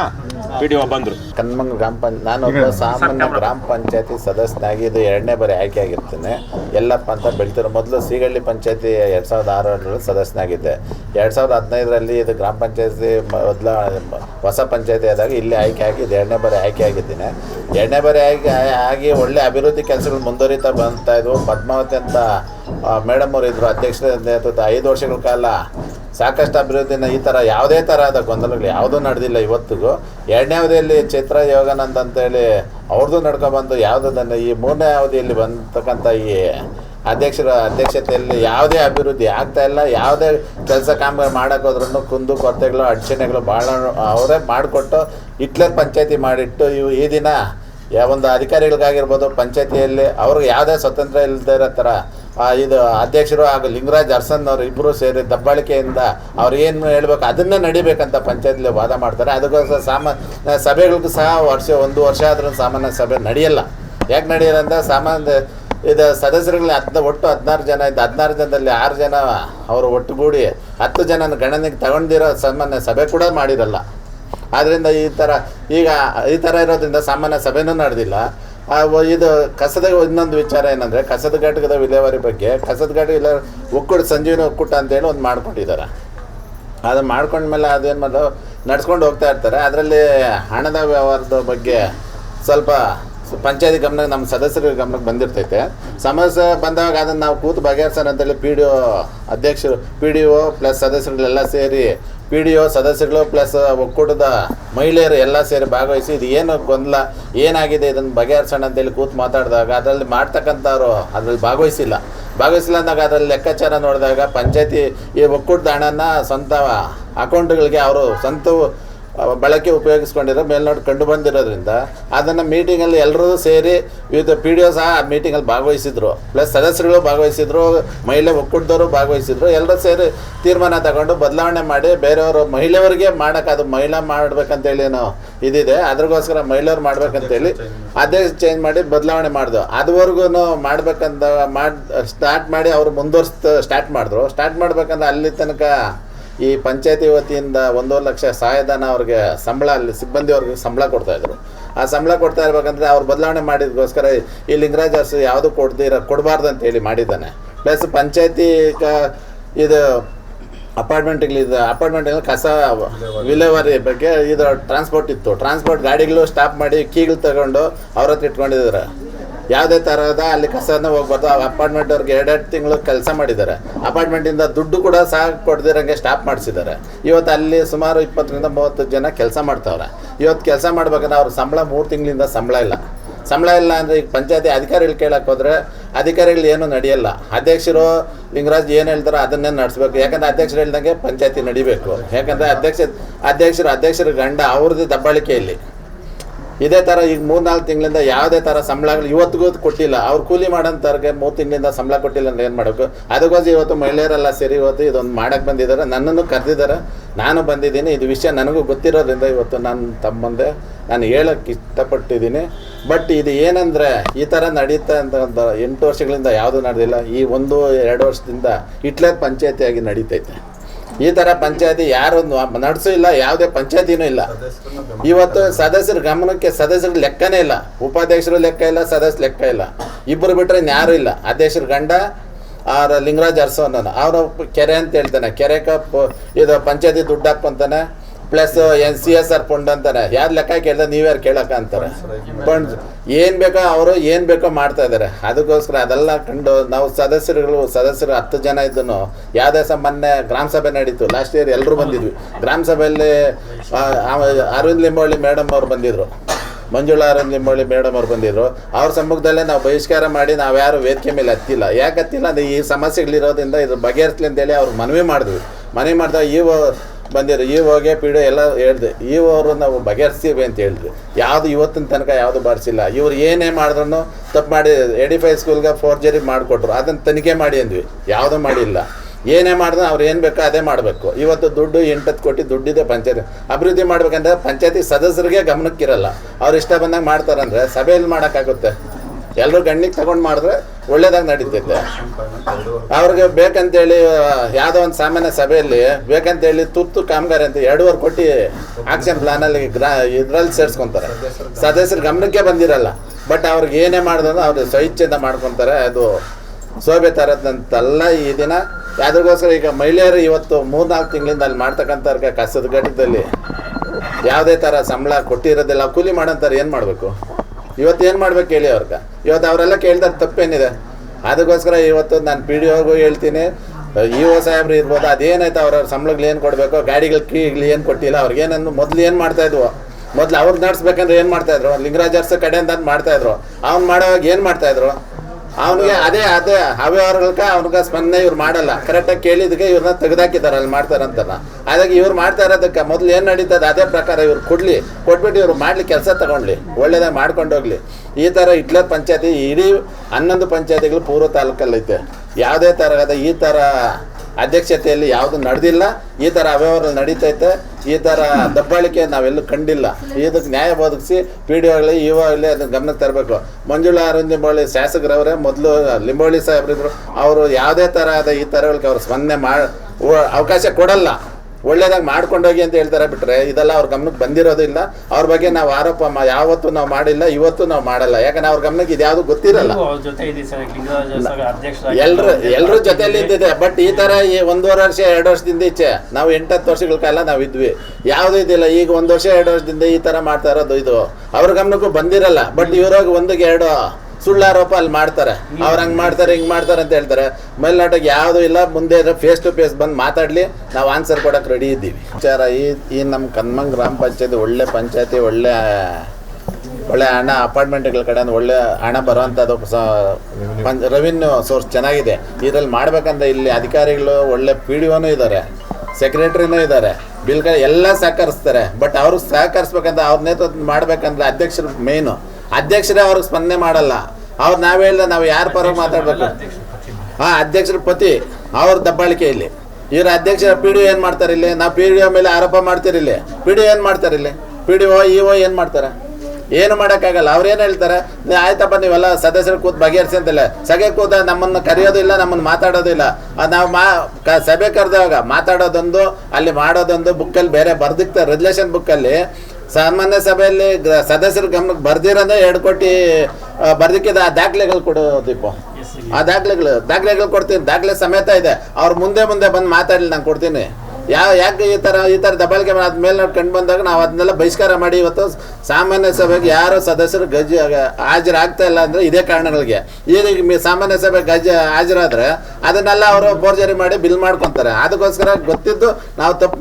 P D O ಬಂದರು. ಕನ್ಮಂಗ್ ಗ್ರಾಮ ಪಂಚ ನಾನು ಒಬ್ಬ ಸಾಮಾನ್ಯ ಗ್ರಾಮ ಪಂಚಾಯತಿ ಸದಸ್ಯನಾಗಿ ಇದು ಎರಡನೇ ಬಾರಿ ಆಯ್ಕೆ ಆಗಿರ್ತೇನೆ. ಎಲ್ಲಪ್ಪ ಅಂತ ಬೆಳ್ತಿರೋ ಮೊದಲು ಸೀಗಳ್ಳಿ ಪಂಚಾಯತಿ ಎರಡು ಸಾವಿರದ ಆರರಲ್ಲಿ ಸದಸ್ಯನಾಗಿದ್ದೆ. ಎರಡು ಸಾವಿರದ ಹದಿನೈದರಲ್ಲಿ ಇದು ಗ್ರಾಮ ಪಂಚಾಯತಿ ಮೊದಲ ಹೊಸ ಪಂಚಾಯತಿ ಆದಾಗ ಇಲ್ಲಿ ಆಯ್ಕೆ ಆಗಿ ಇದು ಎರಡನೇ ಬಾರಿ ಆಯ್ಕೆ ಆಗಿದ್ದೀನಿ. ಎರಡನೇ ಬಾರಿ ಆಯ್ಕೆ ಆಗಿ ಒಳ್ಳೆ ಅಭಿವೃದ್ಧಿ ಕೆಲಸಗಳು ಮುಂದುವರಿತಾ ಬಂತಾ ಇದ್ವು. ಪದ್ಮಾವತಿ ಅಂತ ಮೇಡಮ್ ಅವರು ಇದ್ರು ಅಧ್ಯಕ್ಷರ ನೇತೃತ್ವ ಐದು ವರ್ಷಗಳ ಕಾಲ. ಸಾಕಷ್ಟು ಅಭಿವೃದ್ಧಿನ ಈ ಥರ ಯಾವುದೇ ಥರದ ಗೊಂದಲಗಳು ಯಾವುದೂ ನಡೆದಿಲ್ಲ ಇವತ್ತಿಗೂ. ಎರಡನೇ ಅವಧಿಯಲ್ಲಿ ಚೈತ್ರ ಯೋಗಾನಂದ್ ಅಂತೇಳಿ ಅವ್ರದ್ದು ನಡ್ಕೊಬಂದು ಯಾವುದನ್ನು ಈ ಮೂರನೇ ಅವಧಿಯಲ್ಲಿ ಬಂತಕ್ಕಂಥ ಈ ಅಧ್ಯಕ್ಷರ ಅಧ್ಯಕ್ಷತೆಯಲ್ಲಿ ಯಾವುದೇ ಅಭಿವೃದ್ಧಿ ಆಗ್ತಾ ಇಲ್ಲ. ಯಾವುದೇ ಕೆಲಸ ಕಾಮ ಮಾಡಕ್ಕೆ ಹೋದ್ರೂ ಕುಂದು ಕೊರತೆಗಳು, ಅಡಚಣೆಗಳು ಭಾಳ ಅವರೇ ಮಾಡಿಕೊಟ್ಟು ಹಿಟ್ಲರ್ ಪಂಚಾಯತಿ ಮಾಡಿಟ್ಟು ಇವು ಈ ದಿನ ಒಂದು ಅಧಿಕಾರಿಗಳಿಗಾಗಿರ್ಬೋದು ಪಂಚಾಯತಿಯಲ್ಲಿ ಅವ್ರಿಗೆ ಯಾವುದೇ ಸ್ವತಂತ್ರ ಇಲ್ಲದೇ ಇರೋ ಥರ ಇದು ಅಧ್ಯಕ್ಷರು ಹಾಗೂ ಲಿಂಗರಾಜ್ ಅರ್ಸನ್ ಅವರು ಇಬ್ಬರು ಸೇರಿ ದಬ್ಬಾಳಿಕೆಯಿಂದ ಅವ್ರು ಏನು ಹೇಳ್ಬೇಕು ಅದನ್ನೇ ನಡಿಬೇಕಂತ ಪಂಚಾಯತ್ಲಿ ವಾದ ಮಾಡ್ತಾರೆ. ಅದಕ್ಕೋಸ್ಕರ ಸಾಮಾನ್ಯ ಸಭೆಗಳಿಗೂ ಸಹ ವರ್ಷ, ಒಂದು ವರ್ಷ ಆದರೂ ಸಾಮಾನ್ಯ ಸಭೆ ನಡೆಯಲ್ಲ. ಯಾಕೆ ನಡೆಯಲ್ಲ ಅಂತ ಸಾಮಾನ್ಯ ಇದು ಸದಸ್ಯರುಗಳಲ್ಲಿ ಹತ್ತು ಒಟ್ಟು ಹದಿನಾರು ಜನ ಇದ್ದು ಹದಿನಾರು ಜನದಲ್ಲಿ ಆರು ಜನ ಅವರು ಒಟ್ಟುಗೂಡಿ ಹತ್ತು ಜನನ ಗಣನೆಗೆ ತಗೊಂಡಿರೋ ಸಾಮಾನ್ಯ ಸಭೆ ಕೂಡ ಮಾಡಿರಲ್ಲ. ಆದ್ದರಿಂದ ಈ ಥರ ಈಗ ಈ ಥರ ಇರೋದ್ರಿಂದ ಸಾಮಾನ್ಯ ಸಭೆನೂ ನಡೆದಿಲ್ಲ. ಆ, ಇದು ಕಸದ ಇನ್ನೊಂದು ವಿಚಾರ ಏನಂದರೆ ಕಸದ ಘಟಕದ ವಿಲೇವಾರಿ ಬಗ್ಗೆ ಕಸದ ಘಟಕ ಇಲ್ಲ ಒಕ್ಕೂಟ ಸಂಜೀವನ ಒಕ್ಕೂಟ ಅಂತೇಳಿ ಒಂದು ಮಾಡ್ಕೊಂಡಿದ್ದಾರೆ. ಅದು ಮಾಡ್ಕೊಂಡ್ಮೇಲೆ ಅದೇನು ಮಾಡೋ ನಡ್ಸ್ಕೊಂಡು ಹೋಗ್ತಾ ಇರ್ತಾರೆ. ಅದರಲ್ಲಿ ಹಣದ ವ್ಯವಹಾರದ ಬಗ್ಗೆ ಸ್ವಲ್ಪ ಪಂಚಾಯತಿ ಗಮನಕ್ಕೆ ನಮ್ಮ ಸದಸ್ಯರ ಗಮನಕ್ಕೆ ಬಂದಿರ್ತೈತೆ. ಸಮಸ್ಯೆ ಬಂದಾಗ ಅದನ್ನು ನಾವು ಕೂತು ಬಗೆಹರಿಸೋಣ ಅಂತೇಳಿ ಪಿ ಡಿ ಒ ಅಧ್ಯಕ್ಷರು ಪಿ ಡಿ ಒ ಪ್ಲಸ್ ಸದಸ್ಯರುಗಳೆಲ್ಲ ಸೇರಿ ಪಿ ಡಿ ಒ ಸದಸ್ಯರುಗಳು ಪ್ಲಸ್ ಒಕ್ಕೂಟದ ಮಹಿಳೆಯರು ಎಲ್ಲ ಸೇರಿ ಭಾಗವಹಿಸಿ ಇದು ಏನು ಗೊಂದಲ, ಏನಾಗಿದೆ ಇದನ್ನು ಬಗೆಹರಿಸೋಣ ಅಂತೇಳಿ ಕೂತು ಮಾತಾಡಿದಾಗ ಅದರಲ್ಲಿ ಮಾಡ್ತಕ್ಕಂಥವ್ರು ಅದರಲ್ಲಿ ಭಾಗವಹಿಸಿಲ್ಲ. ಭಾಗವಹಿಸಿಲ್ಲ ಅಂದಾಗ ಅದರಲ್ಲಿ ಲೆಕ್ಕಾಚಾರ ನೋಡಿದಾಗ ಪಂಚಾಯತಿ ಈ ಒಕ್ಕೂಟದ ಹಣನ ಸ್ವಂತ ಅಕೌಂಟ್ಗಳಿಗೆ ಅವರು ಸ್ವಂತ ಬಳಕೆ ಉಪಯೋಗಿಸ್ಕೊಂಡಿರೋ ಮೇಲ್ನೋಟ್ ಕಂಡು ಬಂದಿರೋದ್ರಿಂದ ಅದನ್ನು ಮೀಟಿಂಗಲ್ಲಿ ಎಲ್ಲರೂ ಸೇರಿ ವಿವಿಧ ಪಿ ಡಿ ಒ ಸಹ ಆ ಮೀಟಿಂಗಲ್ಲಿ ಭಾಗವಹಿಸಿದ್ರು. ಪ್ಲಸ್ ಸದಸ್ಯರುಗಳು ಭಾಗವಹಿಸಿದ್ರು ಮಹಿಳೆ ಒಕ್ಕೂಟದವರು ಭಾಗವಹಿಸಿದ್ರು ಎಲ್ಲರೂ ಸೇರಿ ತೀರ್ಮಾನ ತಗೊಂಡು ಬದಲಾವಣೆ ಮಾಡಿ ಬೇರೆಯವರು ಮಹಿಳೆಯರಿಗೆ ಮಾಡೋಕೆ ಅದು ಮಹಿಳಾ ಮಾಡ್ಬೇಕಂತೇಳಿ ಏನೋ ಇದಿದೆ. ಅದ್ರಗೋಸ್ಕರ ಮಹಿಳೆಯರು ಮಾಡ್ಬೇಕಂತೇಳಿ ಅದೇ ಚೇಂಜ್ ಮಾಡಿ. ಬದಲಾವಣೆ ಮಾಡಿದ್ರು ಅದುವರೆಗೂ ಮಾಡ್ಬೇಕಂತ ಮಾಡಿ ಸ್ಟಾರ್ಟ್ ಮಾಡಿ ಅವರು ಮುಂದುವರ್ಸ್ ಸ್ಟಾರ್ಟ್ ಮಾಡಿದ್ರು. ಸ್ಟಾರ್ಟ್ ಮಾಡ್ಬೇಕಂದ್ರೆ ಅಲ್ಲಿ ತನಕ ಈ ಪಂಚಾಯತಿ ವತಿಯಿಂದ ಒಂದೂವರೆ ಲಕ್ಷ ಸಹಾಯಧನ ಅವ್ರಿಗೆ ಸಂಬಳ, ಅಲ್ಲಿ ಸಿಬ್ಬಂದಿಯವ್ರಿಗೆ ಸಂಬಳ ಕೊಡ್ತಾಯಿದ್ರು ಆ ಸಂಬಳ ಕೊಡ್ತಾ ಇರ್ಬೇಕಂದ್ರೆ ಅವ್ರು ಬದಲಾವಣೆ ಮಾಡಿದಕ್ಕೋಸ್ಕರ ಈ ಲಿಂಗರಾಜ್ ಅರಸು ಯಾವುದು ಕೊಡ್ತೀರ ಕೊಡಬಾರ್ದು ಅಂತ ಹೇಳಿ ಮಾಡಿದ್ದಾನೆ. ಪ್ಲಸ್ ಪಂಚಾಯತಿ ಕ ಇದು ಅಪಾರ್ಟ್ಮೆಂಟ್ಗಳಿದೆ ಅಪಾರ್ಟ್ಮೆಂಟ್ಗಳ ಕಸ ವಿಲೇವಾರಿ ಬಗ್ಗೆ ಇದು ಟ್ರಾನ್ಸ್ಪೋರ್ಟ್ ಇತ್ತು. ಟ್ರಾನ್ಸ್ಪೋರ್ಟ್ ಗಾಡಿಗಳು ಸ್ಟಾಪ್ ಮಾಡಿ ಕೀಗಳು ತಗೊಂಡು ಅವ್ರ ಹತ್ರ ಇಟ್ಕೊಂಡಿದ್ದಾರೆ ಯಾವುದೇ ಥರದ ಅಲ್ಲಿ ಕಸನ ಹೋಗ್ಬಾರ್ದು ಅಪಾರ್ಟ್ಮೆಂಟ್ ಅವ್ರಿಗೆ ಎರಡೆರಡು ತಿಂಗಳು ಕೆಲಸ ಮಾಡಿದ್ದಾರೆ. ಅಪಾರ್ಟ್ಮೆಂಟಿಂದ ದುಡ್ಡು ಕೂಡ ಸಹ ಕೊಡ್ದಿರಂಗೆ ಸ್ಟಾಪ್ ಮಾಡಿಸಿದ್ದಾರೆ. ಇವತ್ತು ಅಲ್ಲಿ ಸುಮಾರು ಇಪ್ಪತ್ತರಿಂದ ಮೂವತ್ತು ಜನ ಕೆಲಸ ಮಾಡ್ತವ್ರೆ. ಇವತ್ತು ಕೆಲಸ ಮಾಡ್ಬೇಕಂದ್ರೆ ಅವ್ರ ಸಂಬಳ ಮೂರು ತಿಂಗಳಿಂದ ಸಂಬಳ ಇಲ್ಲ. ಸಂಬಳ ಇಲ್ಲ ಅಂದರೆ ಈಗ ಪಂಚಾಯತಿ ಅಧಿಕಾರಿಗಳು ಕೇಳಕ್ಕೆ ಹೋದರೆ ಅಧಿಕಾರಿಗಳು ಏನೂ ನಡೆಯಲ್ಲ. ಅಧ್ಯಕ್ಷರು ಲಿಂಗರಾಜ್ ಏನು ಹೇಳ್ತಾರೋ ಅದನ್ನೇ ನಡೆಸ್ಬೇಕು. ಯಾಕಂದ್ರೆ ಅಧ್ಯಕ್ಷರು ಹೇಳ್ದಂಗೆ ಪಂಚಾಯತಿ ನಡಿಬೇಕು. ಯಾಕಂದರೆ ಅಧ್ಯಕ್ಷ ಅಧ್ಯಕ್ಷರು ಅಧ್ಯಕ್ಷರ ಗಂಡ ಅವ್ರದ್ದು ದಬ್ಬಾಳಿಕೆ ಇಲ್ಲಿ. ಇದೇ ಥರ ಈಗ ಮೂರ್ನಾಲ್ಕು ತಿಂಗಳಿಂದ ಯಾವುದೇ ಥರ ಆಗಲಿ ಇವತ್ತಿಗೂ ಕೊಟ್ಟಿಲ್ಲ. ಅವ್ರು ಕೂಲಿ ಮಾಡೋಂಥವ್ರಿಗೆ ಮೂರು ತಿಂಗಳಿಂದ ಸಂಬಳ ಕೊಟ್ಟಿಲ್ಲ ಅಂದ್ರೆ ಏನು ಮಾಡಬೇಕು? ಅದಕ್ಕೋಸ್ಕರ ಇವತ್ತು ಮಹಿಳೆಯರೆಲ್ಲ ಸೇರಿ ಇವತ್ತು ಇದೊಂದು ಮಾಡಕ್ಕೆ ಬಂದಿದ್ದಾರೆ. ನನ್ನನ್ನು ಕರೆದಿದ್ದಾರೆ. ನಾನು ಬಂದಿದ್ದೀನಿ. ಇದು ವಿಷಯ ನನಗೂ ಗೊತ್ತಿರೋದ್ರಿಂದ ಇವತ್ತು ನಾನು ತಮ್ಮಂದೆ ಮುಂದೆ ನಾನು ಹೇಳಕ್ಕೆ ಇಷ್ಟಪಟ್ಟಿದ್ದೀನಿ. ಬಟ್ ಇದು ಏನಂದರೆ ಈ ಥರ ನಡೀತಾ ಅಂತ ಎಂಟು ವರ್ಷಗಳಿಂದ ಯಾವುದೂ ನಡೆದಿಲ್ಲ. ಈ ಒಂದು ಎರಡು ವರ್ಷದಿಂದ ಹಿಟ್ಲರ್ ಪಂಚಾಯತಿಯಾಗಿ ನಡೀತೈತೆ. ಈ ತರ ಪಂಚಾಯತಿ ಯಾರು ನಡೆಸೂ ಇಲ್ಲ, ಯಾವುದೇ ಪಂಚಾಯತಿನೂ ಇಲ್ಲ. ಇವತ್ತು ಸದಸ್ಯರ ಗಮನಕ್ಕೆ ಸದಸ್ಯರ ಲೆಕ್ಕನೇ ಇಲ್ಲ. ಉಪಾಧ್ಯಕ್ಷರು ಲೆಕ್ಕ ಇಲ್ಲ, ಸದಸ್ಯ ಲೆಕ್ಕ ಇಲ್ಲ. ಇಬ್ಬರು ಬಿಟ್ಟರೆ ಯಾರೂ ಇಲ್ಲ. ಅಧ್ಯಕ್ಷರ ಗಂಡ ಅವ್ರ ಲಿಂಗರಾಜ್ ಅರಸೋನ ಅವನು ಕೆರೆ ಅಂತ ಹೇಳ್ತಾನೆ. ಕೆರೆಕ ಇದು ಪಂಚಾಯತಿ ದುಡ್ಡು ಹಾಕ್ಕೊಂತಾನೆ. Plus N C S R fund ಅಂತಾರೆ. ಯಾರು ಲೆಕ್ಕ ಕೇಳಿದ್ರೆ ನೀವ್ಯಾರು ಕೇಳಕ್ಕ ಅಂತಾರೆ. ಫಂಡ್ ಏನು ಬೇಕೋ ಅವರು ಏನು ಬೇಕೋ ಮಾಡ್ತಾ ಇದ್ದಾರೆ ಅದಕ್ಕೋಸ್ಕರ ಅದೆಲ್ಲ ಕಂಡು ನಾವು ಸದಸ್ಯರುಗಳು, ಸದಸ್ಯರು ಹತ್ತು ಜನ ಇದ್ದನು ಯಾವ್ದೇ ಮೊನ್ನೆ ಗ್ರಾಮ ಸಭೆ ನಡೀತು. ಲಾಸ್ಟ್ ಇಯರ್ ಎಲ್ಲರೂ ಬಂದಿದ್ವಿ. ಗ್ರಾಮ ಸಭೆಯಲ್ಲಿ ಅರವಿಂದ್ ಲಿಂಬಾವಳಿ ಮೇಡಮ್ ಅವ್ರು ಬಂದಿದ್ರು. ಮಂಜುಳಾ ಅರವಿಂದ್ ಲಿಂಬಾವಳಿ ಮೇಡಮ್ ಅವ್ರು ಬಂದಿದ್ರು. ಅವ್ರ ಸಮ್ಮುಖದಲ್ಲೇ ನಾವು ಬಹಿಷ್ಕಾರ ಮಾಡಿ ನಾವ್ಯಾರು ವೇದಿಕೆ ಮೇಲೆ ಹತ್ತಿಲ್ಲ. ಯಾಕೆ ಹತ್ತಿಲ್ಲ ಅಂದ್ರೆ ಈ ಸಮಸ್ಯೆಗಳಿರೋದ್ರಿಂದ ಇದ್ರ ಬಗೆಹರಿಸ್ಲಿ ಅಂತೇಳಿ ಅವ್ರು ಮನವಿ ಮಾಡಿದ್ವಿ. ಮನವಿ ಮಾಡಿದಾಗ ಈ ಬಂದಿರು ಈ ಹೋಗಿ ಡಿ ಎಲ್ಲ ಹೇಳ್ದೆ. ಈ ಅವರು ನಾವು ಬಗೆಹರಿಸ್ತೀವಿ ಅಂತ ಹೇಳಿದ್ವಿ ಯಾವುದು ಇವತ್ತಿನ ತನಕ ಯಾವುದು ಬಾರಿಸಿಲ್ಲ. ಇವ್ರು ಏನೇ ಮಾಡಿದ್ರು ತಪ್ಪು ಮಾಡಿ ಎಡಿಫೈ ಸ್ಕೂಲ್ಗೆ ಫೋರ್ಜರಿ ಮಾಡಿಕೊಟ್ರು. ಅದನ್ನು ತನಿಖೆ ಮಾಡಿ ಅಂದ್ವಿ. ಯಾವುದೂ ಮಾಡಿಲ್ಲ. ಏನೇ ಮಾಡಿದ್ರೆ ಅವ್ರು ಏನು ಬೇಕೋ ಅದೇ ಮಾಡಬೇಕು. ಇವತ್ತು ದುಡ್ಡು ಎಂಟತ್ತು ಕೋಟಿ ದುಡ್ಡಿದೆ ಪಂಚಾಯತಿ. ಅಭಿವೃದ್ಧಿ ಮಾಡ್ಬೇಕಂದ್ರೆ ಪಂಚಾಯತಿ ಸದಸ್ಯರಿಗೆ ಗಮನಕ್ಕಿರಲ್ಲ. ಅವ್ರು ಇಷ್ಟ ಬಂದಾಗ ಮಾಡ್ತಾರಂದ್ರೆ ಸಭೆಯಲ್ಲಿ ಮಾಡೋಕ್ಕಾಗುತ್ತೆ. ಎಲ್ಲರೂ ಗಣ್ಣಿಗೆ ತಗೊಂಡು ಮಾಡಿದ್ರೆ ಒಳ್ಳೇದಾಗಿ ನಡೀತೈತೆ. ಅವ್ರಿಗೆ ಬೇಕಂತೇಳಿ ಯಾವುದೋ ಒಂದು ಸಾಮಾನ್ಯ ಸಭೆಯಲ್ಲಿ ಬೇಕಂತೇಳಿ ತುರ್ತು ಕಾಮಗಾರಿ ಅಂತ ಎರಡೂವರೆ ಕೋಟಿ ಆಕ್ಷನ್ ಪ್ಲಾನಲ್ಲಿ ಗ್ರಾ, ಇದ್ರಲ್ಲಿ ಸೇರಿಸ್ಕೊತಾರೆ. ಸದಸ್ಯರ ಗಮನಕ್ಕೆ ಬಂದಿರಲ್ಲ. ಬಟ್ ಅವ್ರಿಗೆ ಏನೇ ಮಾಡಿದ್ರು ಅವ್ರು ಸ್ವಇಚ್ಛೆಯಿಂದ ಮಾಡ್ಕೊತಾರೆ. ಅದು ಶೋಭೆ ತರದಂತಲ್ಲ ಈ ದಿನ. ಅದಕ್ಕೋಸ್ಕರ ಈಗ ಮಹಿಳೆಯರು ಇವತ್ತು ಮೂರ್ನಾಲ್ಕು ತಿಂಗಳಿಂದ ಅಲ್ಲಿ ಮಾಡ್ತಕ್ಕಂಥ ಕಸದ ಘಟಕದಲ್ಲಿ ಯಾವುದೇ ಥರ ಸಂಬಳ ಕೊಟ್ಟಿರೋದಿಲ್ಲ. ಕೂಲಿ ಮಾಡೋಂಥವ್ರು ಏನು ಮಾಡಬೇಕು? ಇವತ್ತು ಏನು ಮಾಡ್ಬೇಕು ಹೇಳಿ ಅವ್ರಿಗೆ? ಇವತ್ತು ಅವರೆಲ್ಲ ಕೇಳ್ತಾರೆ ತಪ್ಪೇನಿದೆ. ಅದಕ್ಕೋಸ್ಕರ ಇವತ್ತು ನಾನು ಪಿ ಡಿ ಒಗೂ ಹೇಳ್ತೀನಿ. ಇ ಒ ಸಾಹೇಬ್ರು ಇರ್ಬೋದು, ಅದೇನಾಯ್ತು ಅವ್ರ ಸಂಬಳಗಳು ಏನು ಕೊಡಬೇಕು, ಗಾಡಿಗಳ ಕೀಗಳು ಏನು ಕೊಟ್ಟಿಲ್ಲ ಅವ್ರಿಗೇನನ್ನು ಮೊದಲು ಏನು ಮಾಡ್ತಾಯಿದ್ವು ಮೊದಲು ಅವ್ರು ನಡೆಸ್ಬೇಕಂದ್ರೆ ಏನು ಮಾಡ್ತಾಯಿದ್ರು ಲಿಂಗರಾಜ್ ಕಡೆಯಿಂದ ಮಾಡ್ತಾಯಿದ್ರು ಅವ್ನು ಮಾಡೋವಾಗ ಏನು ಮಾಡ್ತಾಯಿದ್ರು ಅವನಿಗೆ ಅದೇ ಅದೇ ಅವ್ಯವಹಾರಗಳ್ಕ ಅವ್ನಿಗೆ ಸ್ಪಂದನೆ ಇವ್ರು ಮಾಡಲ್ಲ. ಕರೆಕ್ಟಾಗಿ ಕೇಳಿದಕ್ಕೆ ಇವ್ರನ್ನ ತೆಗೆದಾಕಿದ್ದಾರೆ ಅಲ್ಲಿ ಮಾಡ್ತಾರಂತಲ್ಲ ಹಾಗಾಗಿ ಇವ್ರು ಮಾಡ್ತಾ ಇರೋದಕ್ಕೆ ಮೊದಲು ಏನು ನಡೀತದೆ ಅದೇ ಪ್ರಕಾರ ಇವ್ರು ಕೊಡ್ಲಿ. ಕೊಟ್ಬಿಟ್ಟು ಇವ್ರು ಮಾಡ್ಲಿ ಕೆಲಸ ತಗೊಂಡ್ಲಿ. ಒಳ್ಳೇದಾಗಿ ಮಾಡ್ಕೊಂಡು ಹೋಗ್ಲಿ ಈ ಥರ ಇಟ್ಲರ್ ಪಂಚಾಯತಿ ಇಡೀ ಹನ್ನೊಂದು ಪಂಚಾಯತಿಗಳು ಪೂರ್ವ ತಾಲೂಕಲ್ಲೈತೆ. ಯಾವುದೇ ಥರದ ಈ ಥರ ಅಧ್ಯಕ್ಷತೆಯಲ್ಲಿ ಯಾವುದು ನಡೆದಿಲ್ಲ. ಈ ಥರ ಅವ್ಯವಹಾರ ನಡೀತೈತೆ ಈ ಥರ ದಬ್ಬಾಳಿಕೆ ನಾವೆಲ್ಲೂ ಕಂಡಿಲ್ಲ. ಇದಕ್ಕೆ ನ್ಯಾಯ ಬದುಕಿಸಿ ಪಿ ಡಿ ಆಗಲಿ ಇವ ಆಗಲಿ ಅದನ್ನು ಗಮನಕ್ಕೆ ತರಬೇಕು. ಮಂಜುಳಾ ಅರುಣ್ ಶಾಸಕರವರೇ, ಮೊದಲು ಲಿಂಬೋಳಿ ಸಾಹೇಬ್ರಿದ್ರು. ಅವರು ಯಾವುದೇ ಥರದ ಈ ಥರಗಳಿಗೆ ಅವರು ಸ್ಪಂದನೆ ಮಾಡಿ ಅವಕಾಶ ಕೊಡಲ್ಲ. ಒಳ್ಳೇದಾಗಿ ಮಾಡ್ಕೊಂಡೋಗಿ ಅಂತ ಹೇಳ್ತಾರೆ ಬಿಟ್ರೆ ಇದೆಲ್ಲ ಅವ್ರ ಗಮನಕ್ಕೆ ಬಂದಿರೋದಿಲ್ಲ. ಅವ್ರ ಬಗ್ಗೆ ನಾವು ಆರೋಪ ಯಾವತ್ತು ನಾವು ಮಾಡಿಲ್ಲ ಇವತ್ತು ನಾವು ಮಾಡಲ್ಲ. ಯಾಕಂದ್ರೆ ಅವ್ರ ಗಮನಕ್ಕೆ ಇದ್ಯಾವುದು ಗೊತ್ತಿರಲ್ಲ. ಎಲ್ರು ಎಲ್ರು ಎಲ್ರ ಜೊತೆಲಿ ಇದ್ದಿದೆ. ಬಟ್ ಈ ತರ ಈ ಒಂದೂವರೆ ವರ್ಷ ಎರಡು ವರ್ಷದಿಂದ ಈಚೆ ನಾವು ಎಂಟತ್ತು ವರ್ಷಗಳ ಕಾಲ ನಾವು ಇದ್ವಿ. ಯಾವುದು ಇದಿಲ್ಲ. ಈಗ ಒಂದ್ ವರ್ಷ ಎರಡು ವರ್ಷದಿಂದ ಈ ತರ ಮಾಡ್ತಾ ಇರೋದು ಇದು. ಅವ್ರ ಗಮನಕ್ಕೂ ಬಂದಿರಲ್ಲ. ಬಟ್ ಇವ್ರಾಗ ಒಂದಿಗೆ ಎರಡು ಸುಳ್ಳಾರೋಪ ಅಲ್ಲಿ ಮಾಡ್ತಾರೆ. ಅವ್ರು ಹಂಗೆ ಮಾಡ್ತಾರೆ, ಹಿಂಗೆ ಮಾಡ್ತಾರೆ ಅಂತ ಹೇಳ್ತಾರೆ. ಮೇಲ್ನಾಟಕ್ಕೆ ಯಾವುದು ಇಲ್ಲ, ಮುಂದೆ ಫೇಸ್ ಟು ಫೇಸ್ ಬಂದು ಮಾತಾಡ್ಲಿ, ನಾವು ಆನ್ಸರ್ ಕೊಡೋಕೆ ರೆಡಿ ಇದ್ದೀವಿ. ವಿಚಾರ ಈ ಈ ನಮ್ಮ ಕನ್ಮಂಗ್ ಗ್ರಾಮ ಪಂಚಾಯತಿ ಒಳ್ಳೆ ಪಂಚಾಯತಿ, ಒಳ್ಳೆ ಒಳ್ಳೆ ಹಣ, ಅಪಾರ್ಟ್ಮೆಂಟ್ಗಳ ಕಡೆ ಒಳ್ಳೆ ಹಣ ಬರುವಂಥದ್ದು ರೆವಿನ್ಯೂ ಸೋರ್ಸ್ ಚೆನ್ನಾಗಿದೆ. ಇದರಲ್ಲಿ ಮಾಡ್ಬೇಕಂತ ಇಲ್ಲಿ ಅಧಿಕಾರಿಗಳು ಒಳ್ಳೆ ಪಿ ಡಿ ಒನೂ ಇದ್ದಾರೆ ಸೆಕ್ರೆಟ್ರಿನೂ ಇದ್ದಾರೆ ಬಿಲ್ಗಳು ಎಲ್ಲ ಸಹಕರಿಸ್ತಾರೆ. ಬಟ್ ಅವರು ಸಹಕರಿಸ್ಬೇಕಂತ ಅವ್ರ ನೇತೃತ್ವ ಮಾಡ್ಬೇಕಂದ್ರೆ ಅಧ್ಯಕ್ಷರು ಮೇನು ಅಧ್ಯಕ್ಷರೇ ಅವ್ರಿಗೆ ಸ್ಪಂದನೆ ಮಾಡಲ್ಲ. ಅವ್ರು ನಾವು ಹೇಳ್ದೆ ನಾವು ಯಾರ ಪರ ಮಾತಾಡ್ಬೇಕು? ಆ ಅಧ್ಯಕ್ಷರ ಪತಿ ಅವ್ರ ದಬ್ಬಾಳಿಕೆ ಇಲ್ಲಿ. ಇವ್ರ ಅಧ್ಯಕ್ಷರ ಪಿ ಡಿ ಏನು ಮಾಡ್ತಾರೆ ಇಲ್ಲಿ? ನಾವು ಪಿ ಡಿ ಒ ಮೇಲೆ ಆರೋಪ ಮಾಡ್ತೀರಿ ಇಲ್ಲಿ. ಪಿ ಡಿ ಏನು ಮಾಡ್ತಾರೆ ಇಲ್ಲಿ? P D O E O ಏನು ಮಾಡ್ತಾರೆ? ಏನು ಮಾಡೋಕ್ಕಾಗಲ್ಲ. ಅವ್ರು ಏನು ಹೇಳ್ತಾರೆ? ಆಯ್ತಪ್ಪ ನೀವೆಲ್ಲ ಸದಸ್ಯರು ಕೂತ್ ಬಗೆಹರಿಸಿ ಅಂತಲ್ಲ. ಸಭೆ ಕೂತ ನಮ್ಮನ್ನು ಕರೆಯೋದಿಲ್ಲ ನಮ್ಮನ್ನು ಮಾತಾಡೋದಿಲ್ಲ ನಾವು ಮಾ ಕ ಸಭೆ ಕರೆದಾಗ ಮಾತಾಡೋದೊಂದು ಅಲ್ಲಿ ಮಾಡೋದೊಂದು ಬುಕ್ಕಲ್ಲಿ ಬೇರೆ ಬರ್ದಿಕ್ತಾರೆ ರೆಗ್ಯುಲೇಷನ್ ಬುಕ್ಕಲ್ಲಿ ಸಾಮಾನ್ಯ ಸಭೆಯಲ್ಲಿ ಸದಸ್ಯರ ಗಮನಕ್ಕೆ ಬರ್ದಿರೋದೇ ಎರಡು ಕೋಟಿ ಬರ್ದಿಕ್ಕಿದ ಆ ದಾಖಲೆಗಳು ಕೊಡು ದೀಪ. ಆ ದಾಖಲೆಗಳು ದಾಖಲೆಗಳು ಕೊಡ್ತೀನಿ. ದಾಖಲೆ ಸಮೇತ ಇದೆ. ಅವ್ರು ಮುಂದೆ ಮುಂದೆ ಬಂದು ಮಾತಾಡಲಿ ನಾನು ಕೊಡ್ತೀನಿ. ಯಾವ ಯಾಕೆ ಈ ಥರ ಈ ಥರ ದಬ್ಬಾಳಿಕೆ ಅದ ಮೇಲೆ ಕಂಡು ಬಂದಾಗ ನಾವು ಅದನ್ನೆಲ್ಲ ಬಹಿಷ್ಕಾರ ಮಾಡಿ ಇವತ್ತು ಸಾಮಾನ್ಯ ಸಭೆಗೆ ಯಾರು ಸದಸ್ಯರು ಗಜ್ಜಿ ಹಾಜರಾಗ್ತಾ ಇಲ್ಲ ಅಂದರೆ ಇದೇ ಕಾರಣಗಳಿಗೆ. ಈಗ ಸಾಮಾನ್ಯ ಸಭೆ ಗಜ್ಜ ಹಾಜರಾದರೆ ಅದನ್ನೆಲ್ಲ ಅವರು ಫೋರ್ಜರಿ ಮಾಡಿ ಬಿಲ್ ಮಾಡ್ಕೊತಾರೆ. ಅದಕ್ಕೋಸ್ಕರ ಗೊತ್ತಿದ್ದು ನಾವು ತಪ್ಪು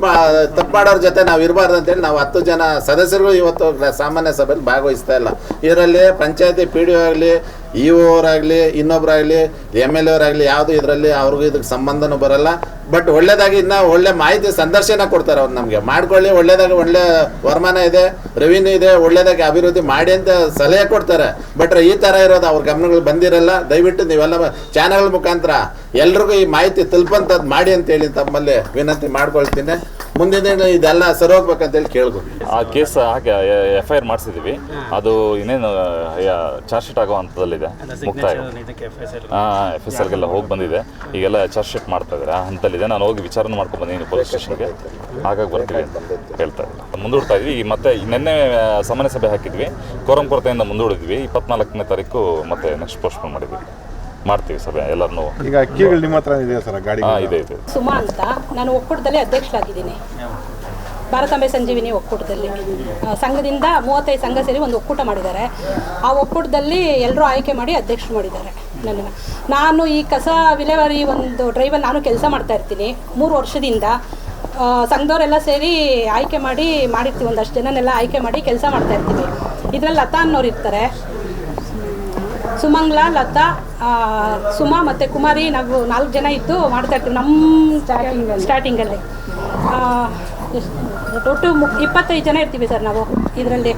ತಪ್ಪು ಮಾಡೋರ ಜೊತೆ ನಾವು ಇರಬಾರ್ದು ಅಂತೇಳಿ ನಾವು ಹತ್ತು ಜನ ಸದಸ್ಯರು ಇವತ್ತು ಸಾಮಾನ್ಯ ಸಭೆಯಲ್ಲಿ ಭಾಗವಹಿಸ್ತಾ ಇಲ್ಲ. ಇದರಲ್ಲಿ ಪಂಚಾಯತಿ, ಪಿ ಡಿ ಆಗಲಿ ಇ ಅವರಾಗಲಿ ಇನ್ನೊಬ್ಬರಾಗಲಿ ಎಂ ಎಲ್ ಎವರಾಗಲಿ ಯಾವುದು ಇದರಲ್ಲಿ ಅವ್ರಿಗೂ ಇದಕ್ಕೆ ಸಂಬಂಧನೂ ಬರಲ್ಲ. ಬಟ್ ಒಳ್ಳೇದಾಗಿ ಇನ್ನ ಒಳ್ಳೆ ಮಾಹಿತಿ, ಸಂದರ್ಶನ ಕೊಡ್ತಾರೆ ಅವ್ರು ನಮಗೆ. ಮಾಡ್ಕೊಳ್ಳಿ, ಒಳ್ಳೇದಾಗಿ, ಒಳ್ಳೆ ವರಮಾನ ಇದೆ ರೆವಿನ್ಯೂ ಇದೆ, ಒಳ್ಳೇದಾಗಿ ಅಭಿವೃದ್ಧಿ ಮಾಡಿ ಅಂತ ಸಲಹೆ ಕೊಡ್ತಾರೆ. ಬಟ್ ಈ ಥರ ಇರೋದು ಅವ್ರ ಗಮನಗಳು ಬಂದಿರಲ್ಲ. ದಯವಿಟ್ಟು ನೀವೆಲ್ಲ ಚಾನಲ್ ಮುಖಾಂತರ ಎಲ್ರಿಗೂ ಈ ಮಾಹಿತಿ ತಲುಪಂಥದ್ದು ಮಾಡಿ ಅಂತ ಹೇಳಿ ತಮ್ಮಲ್ಲಿ ವಿನಂತಿ ಮಾಡ್ಕೊಳ್ತೀನಿ. ಮುಂದಿನ ದಿನ ಇದೆಲ್ಲ ಸರಿ ಹೋಗ್ಬೇಕಂತೇಳಿ ಕೇಳ್ಬೋದು ಆ ಕೇಸ್ ಹಾಗೆ ಎಫ್ ಐ ಆರ್ ಮಾಡಿಸಿದ್ದೀವಿ ಅದು ಇನ್ನೇನು ಚಾರ್ಜ್ ಶೀಟ್ ಆಗೋ ಹಂತದಲ್ಲಿದೆ. ಮುಕ್ತಾಯ ಹಾಂ ಎಫ್ ಎಸ್ ಎಲ್ಗೆಲ್ಲ ಹೋಗಿ ಬಂದಿದೆ. ಈಗೆಲ್ಲ ಚಾರ್ಜ್ ಶೀಟ್ ಮಾಡ್ತಾ ಇದ್ದಾರೆ. ಆ ಹಂತಲ್ಲಿದೆ ನಾನು ಹೋಗಿ ವಿಚಾರಣೆ ಮಾಡ್ಕೊಂಡು ಬಂದಿದ್ದೀನಿ ಪೊಲೀಸ್ ಸ್ಟೇಷನ್ಗೆ ಹಾಗಾಗಿ ಬರ್ತೀವಿ ಅಂತ ಹೇಳ್ತಾ ಇದ್ದಾರೆ. ಮುಂದೂಡ್ತಾ ಇದ್ವಿ ಈಗ ಮತ್ತೆ ನಿನ್ನೆ ಸಾಮಾನ್ಯ ಸಭೆ ಹಾಕಿದ್ವಿ. ಕೋರಂ ಕೊರತೆಯಿಂದ ಮುಂದೂಡಿದ್ವಿ. ಇಪ್ಪತ್ನಾಲ್ಕನೇ ತಾರೀಕು ಮತ್ತೆ ನೆಕ್ಸ್ಟ್ ಪೋಸ್ಟ್ಪೋನ್ ಮಾಡಿದ್ವಿ. ಮಾಡ್ತೀವಿ ಸಭೆ ಎಲ್ಲರನ್ನೂ. ಈಗ ಅಕ್ಕಿಗಳು ನಿಮ್ಮ ಹತ್ರ ಇದೆ ಸರ್ ಗಾಡಿ ಹಾಂ ಇದೆ ಇದೆ. ಸುಮಾ ಅಂತ ನಾನು ಒಕ್ಕೂಟದಲ್ಲಿ ಅಧ್ಯಕ್ಷರಾಗಿದ್ದೀನಿ. ಭಾರತಾಂಬೆ ಸಂಜೀವಿನಿ ಒಕ್ಕೂಟದಲ್ಲಿ. ಸಂಘದಿಂದ ಮೂವತ್ತೈದು ಸಂಘ ಸೇರಿ ಒಂದು ಒಕ್ಕೂಟ ಮಾಡಿದ್ದಾರೆ. ಆ ಒಕ್ಕೂಟದಲ್ಲಿ ಎಲ್ಲರೂ ಆಯ್ಕೆ ಮಾಡಿ ಅಧ್ಯಕ್ಷರು ಮಾಡಿದ್ದಾರೆ. ನನ್ನ ನಾನು ಈ ಕಸ ವಿಲೇವಾರಿ ಒಂದು ಡ್ರೈವರ್ ನಾನು ಕೆಲಸ ಮಾಡ್ತಾ ಇರ್ತೀನಿ. ಮೂರು ವರ್ಷದಿಂದ ಸಂಘದವರೆಲ್ಲ ಸೇರಿ ಆಯ್ಕೆ ಮಾಡಿ ಮಾಡಿರ್ತೀವಿ ಒಂದಷ್ಟು ಜನನೆಲ್ಲ ಆಯ್ಕೆ ಮಾಡಿ ಕೆಲಸ ಮಾಡ್ತಾ ಇರ್ತೀವಿ. ಇದರಲ್ಲಿ ಲತಾ ಅನ್ನೋರು ಇರ್ತಾರೆ. ಸುಮಂಗ್ಲ ಲತಾ ಸುಮ ಸುಮಾ ಮತ್ತು ಕುಮಾರಿ ನಾವು ನಾಲ್ಕು ಜನ ಇದ್ದು ಮಾಡ್ತಾ ಇರ್ತೀವಿ ನಮ್ಮ ಸ್ಟಾರ್ಟಿಂಗಲ್ಲಿ ಒಟ್ಟು ಮು ಇಪ್ಪತ್ತೈದು ಜನ ಇರ್ತೀವಿ ಸರ್ ನಾವು ಇದರಲ್ಲಿ.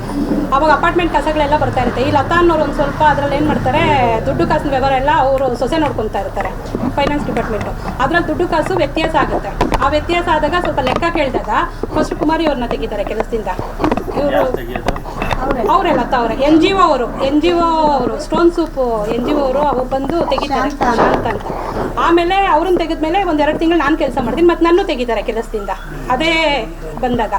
ಅವಾಗ ಅಪಾರ್ಟ್ಮೆಂಟ್ ಕಸಗಳೆಲ್ಲ ಬರ್ತಾ ಇರುತ್ತೆ. ಈ ಲತಾ ಅನ್ನೋರು ಒಂದು ಸ್ವಲ್ಪ ಅದರಲ್ಲಿ ಏನು ಮಾಡ್ತಾರೆ ದುಡ್ಡು ಕಾಸಿನ ವ್ಯವಹಾರ ಎಲ್ಲ ಅವರು ಸೊಸೆ ನೋಡ್ಕೊತಾ ಇರ್ತಾರೆ ಫೈನಾನ್ಸ್ ಡಿಪಾರ್ಟ್ಮೆಂಟು ಅದರಲ್ಲಿ ದುಡ್ಡು ಕಾಸು ವ್ಯತ್ಯಾಸ ಆಗುತ್ತೆ. ಆ ವ್ಯತ್ಯಾಸ ಆದಾಗ ಸ್ವಲ್ಪ ಲೆಕ್ಕ ಕೇಳಿದಾಗ ಫಸ್ಟ್ ಕುಮಾರಿ ಅವ್ರನ್ನ ತೆಗಿತಾರೆ ಕೆಲಸದಿಂದ. ಇವರು ಅವರೇ ಮತ್ತೆ ಅವರೇ. ಎನ್ ಜಿ ಒ ಅವರು ಎನ್ ಜಿ ಒ ಅವರು Stone Soup N G O ಅವರು ಅವ್ರು ಬಂದು ತೆಗಿತಾರೆ ಶಾಂತ ಅಂತ. ಆಮೇಲೆ ಅವ್ರನ್ನ ತೆಗೆದ್ಮೇಲೆ ಒಂದೆರಡು ತಿಂಗಳು ನಾನು ಕೆಲಸ ಮಾಡ್ತೀನಿ ಮತ್ತೆ ನನ್ನೂ ತೆಗಿತಾರೆ ಕೆಲಸದಿಂದ. ಅದೇ ಬಂದಾಗ.